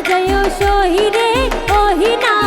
সাজায় সহিরে অহিনা